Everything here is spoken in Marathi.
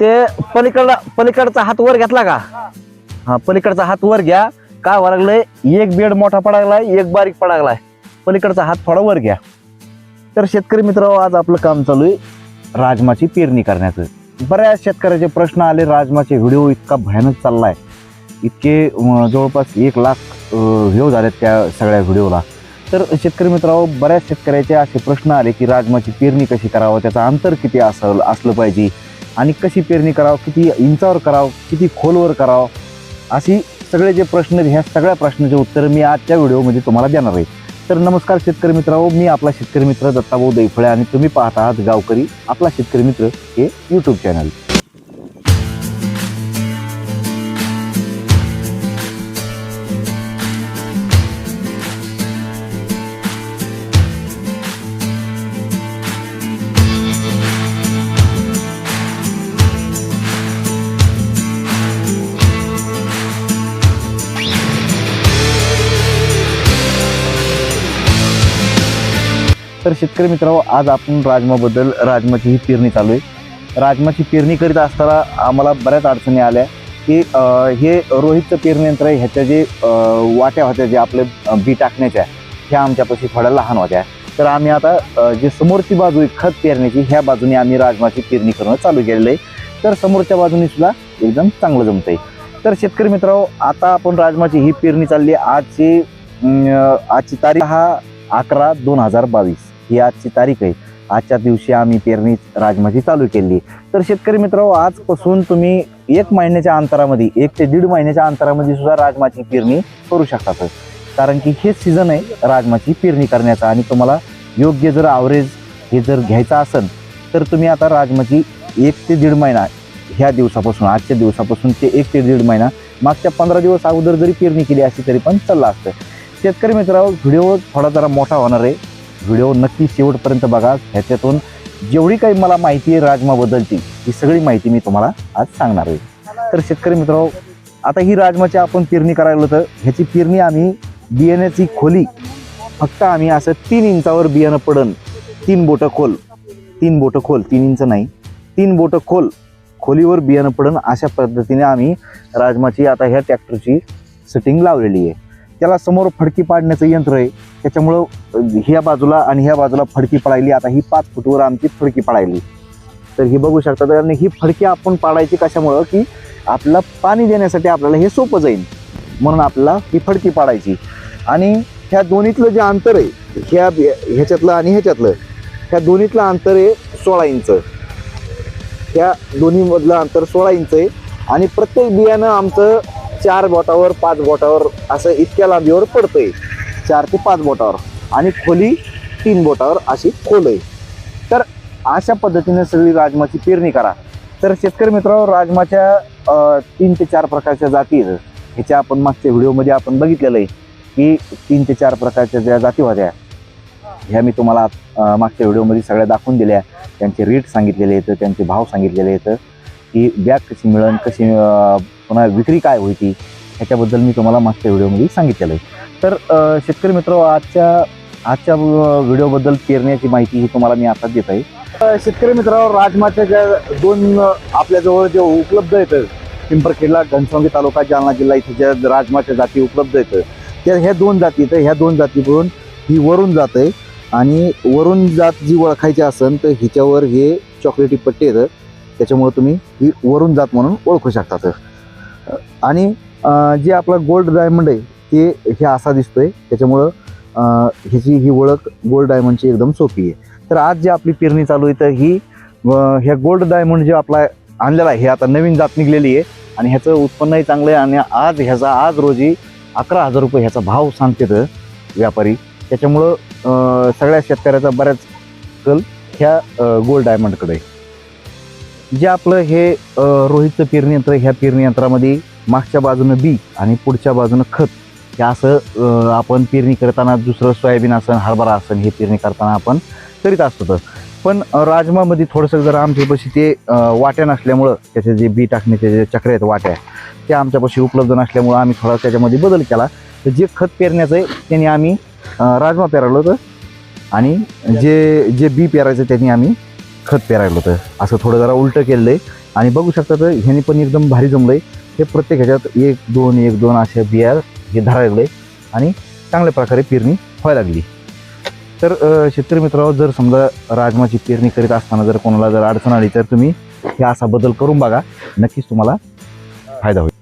ते पलीकडला पलीकडचा हात वर घेतला का? हा पलीकडचा हात वर घ्या. काय व्हायला लागलंय? एक बेड मोठा पडागलाय एक बारीक पडागलाय पलीकडचा हात थोडा वर घ्या. तर शेतकरी मित्र आज आपलं काम चालू आहे राजमाची पेरणी करण्याचं. बऱ्याच शेतकऱ्याचे प्रश्न आले राजमाचे व्हिडिओ इतका भयानक चाललाय. इतके जवळपास एक लाख व्ह्यू झालेत त्या सगळ्या व्हिडिओला. तर शेतकरी मित्रांनो बऱ्याच शेतकऱ्याचे असे प्रश्न आले की राजमाची पेरणी कशी करावं? त्याचं अंतर किती असल असलं पाहिजे? आणि कशी पेरणी करावं किती इंचावर करावं किती खोलवर करावं अशी सगळे जे प्रश्न आहेत, ह्या सगळ्या प्रश्नाचे उत्तर मी आजच्या व्हिडिओमध्ये तुम्हाला देणार आहे. तर नमस्कार शेतकरी मित्रांनो मी आपला शेतकरी मित्र दत्ताभाऊ दैफळे आणि तुम्ही पाहत आहात गावकरी आपला शेतकरी मित्र हे यूट्यूब चॅनल तर शेतकरी मित्रांनो आज आपण राजमाबद्दल राजमाची ही पेरणी चालू आहे. राजमाची पेरणी करीत असताना आम्हाला बऱ्याच अडचणी आल्या की हे रोहितचं पेरणी यंत्र आहे, ह्याच्या जे वाट्या होत्या जे आपले बी टाकण्याच्या ह्या आमच्यापाशी थोड्या लहान होत्या. तर आम्ही आता जे समोरची बाजू आहे खत पेरण्याची ह्या बाजूने आम्ही राजमाची पेरणी करणं चालू केलेलं आहे. तर समोरच्या बाजूने सुद्धा एकदम चांगलं जमतंय. तर शेतकरी मित्रांनो आता आपण राजमाची ही पेरणी चालली आहे. आजची आजची तारीख हा अकरा दोन हजार बावीस. ही आजची तारीख आहे. आजच्या दिवशी आम्ही पेरणी राजमाची चालू केली. तर शेतकरी मित्रांनो आजपासून तुम्ही एक महिन्याच्या अंतरामध्ये एक ते दीड महिन्याच्या अंतरामध्ये सुद्धा राजमाची पेरणी करू शकतात. कारण की हे सीझन आहे राजमाची पेरणी करण्याचा. आणि तुम्हाला योग्य जर आवरेज हे जर घ्यायचं असेल तर तुम्ही आता राजमाची एक ते दीड महिना ह्या दिवसापासून आजच्या दिवसापासून ते एक ते दीड महिना मागच्या पंधरा दिवस अगोदर जरी पेरणी केली असली तरी पण चाललं असतं. शेतकरी मित्रांनो व्हिडिओ थोडा जरा मोठा होणार आहे. व्हिडिओ नक्की शेवटपर्यंत बघा. ह्याच्यातून जेवढी काही मला माहिती आहे राजमाबद्दलची ही सगळी माहिती मी तुम्हाला आज सांगणार आहे. तर शेतकरी मित्रांनो आता ही राजमाची आपण पेरणी करायला होतं ह्याची पेरणी आम्ही बियाण्याची खोली फक्त आम्ही असं तीन इंचावर बियाणं पडन तीन बोटं खोल तीन बोटं खोल तीन इंच नाही तीन बोटं खोल खोलीवर बियाणं पडन अशा पद्धतीने आम्ही राजमाची आता ह्या ट्रॅक्टरची सेटिंग लावलेली आहे. त्याला समोर फडकी पाडण्याचं यंत्र आहे. त्याच्यामुळं ह्या बाजूला आणि ह्या बाजूला फडकी पडायली आता ही पाच फुटवर आमची फडकी पडायली तर ही बघू शकता तर ही फडकी आपण पाडायची कशामुळं? की आपला पाणी देण्यासाठी आपल्याला हे सोपं जाईल. म्हणून आपल्याला ही फडकी पाडायची. आणि ह्या दोन्हीतलं जे अंतर आहे ह्या ह्याच्यातलं आणि ह्याच्यातलं ह्या दोन्हीतलं अंतर आहे सोळा इंच. ह्या दोन्हीमधलं अंतर सोळा इंच आहे. आणि प्रत्येक बियाणं आमचं चार बोटावर पाच बोटावर असं इतक्या लांबीवर पडतंय. चार ते पाच बोटावर. आणि खोली तीन बोटावर अशी खोल आहे. तर अशा पद्धतीने सगळी राजमाची पेरणी करा. तर शेतकरी मित्रांनो राजमाच्या तीन ते चार प्रकारच्या जाती आहेत. ह्याच्या आपण मागच्या व्हिडिओमध्ये आपण बघितलेलं आहे की तीन ते चार प्रकारच्या ज्या जाती होत्या ह्या मी तुम्हाला मागच्या व्हिडिओमध्ये सगळ्या दाखवून दिल्या. त्यांचे रेट सांगितलेले आहेत त्यांचे भाव सांगितलेले आहेत की बॅग कशी मिळेल कशी पुन्हा विक्री काय होती ह्याच्याबद्दल मी तुम्हाला मागच्या व्हिडिओमध्ये सांगितलेलं आहे. तर शेतकरी मित्र आजच्या आजच्या व्हिडिओबद्दल पेरण्याची माहिती ही तुम्हाला मी आता देत आहे. शेतकरी मित्रांनो राजमाच्या ज्या दोन आपल्याजवळ जे उपलब्ध आहेत पिंपरखेडला घनसावंगी तालुका जालना जिल्हा इथे ज्या राजमाच्या जाती उपलब्ध आहेत त्या ह्या दोन जाती तर ह्या दोन जातीकडून ही वरून जात आहे आणि वरून जात जी ओळखायची असेल तर हिच्यावर हे चॉकलेटी पट्टे येतं त्याच्यामुळे तुम्ही ही वरून जात म्हणून ओळखू शकतात आणि जे आपला गोल्ड डायमंड आहे ते हे असा दिसतोय. त्याच्यामुळं ह्याची ही ओळख गोल्ड डायमंडची एकदम सोपी आहे. तर आज जी आपली पेरणी चालू आहे तर ही ह्या गोल्ड डायमंड जे आपला आणलेला आहे हे आता नवीन जात निघलेली आहे. आणि ह्याचं उत्पन्नही चांगलं आहे आणि आज ह्याचा आज रोजी अकरा हजार रुपये ह्याचा भाव सांगतात व्यापारी. त्याच्यामुळं सगळ्या शेतकऱ्याचा बऱ्याच कल ह्या गोल्ड डायमंडकडे आहे. जे आपलं हे रोहितचं पेरणी यंत्र ह्या पेरणी यंत्रामध्ये मागच्या बाजूनं बी आणि पुढच्या बाजूनं खत हे असं आपण पेरणी करताना दुसरं सोयाबीन असन हरभरा असन हे पेरणी करताना आपण करीत असतो तर. पण राजमामध्ये थोडंसं जरा आमच्यापाशी ते वाट्या नसल्यामुळं त्याचे जे बी टाकण्याचे जे चक्र आहेत वाट्या त्या आमच्यापाशी उपलब्ध नसल्यामुळं आम्ही थोडा त्याच्यामध्ये बदल केला तर जे खत पेरण्याचं आहे त्याने आम्ही राजमा पेरायला होतं आणि जे जे बी पेरायचं त्यांनी आम्ही खत पेरायला होतं. असं थोडं जरा उलटं केलं आहे आणि बघू शकता तर ह्याने पण एकदम भारी जमलं आहे हे प्रत्येक ह्याच्यात एक दोन एक दोन अशा बिया हे धरायला लागले आणि चांगल्या प्रकारे पेरणी व्हायला लागली. तर अ, शेतकरी मित्रांनो जर समजा राजमाची पेरणी करीत असताना जर कोणाला जर अडचण आली तर तुम्ही हे असा बदल करून बघा. नक्कीच तुम्हाला फायदा होईल.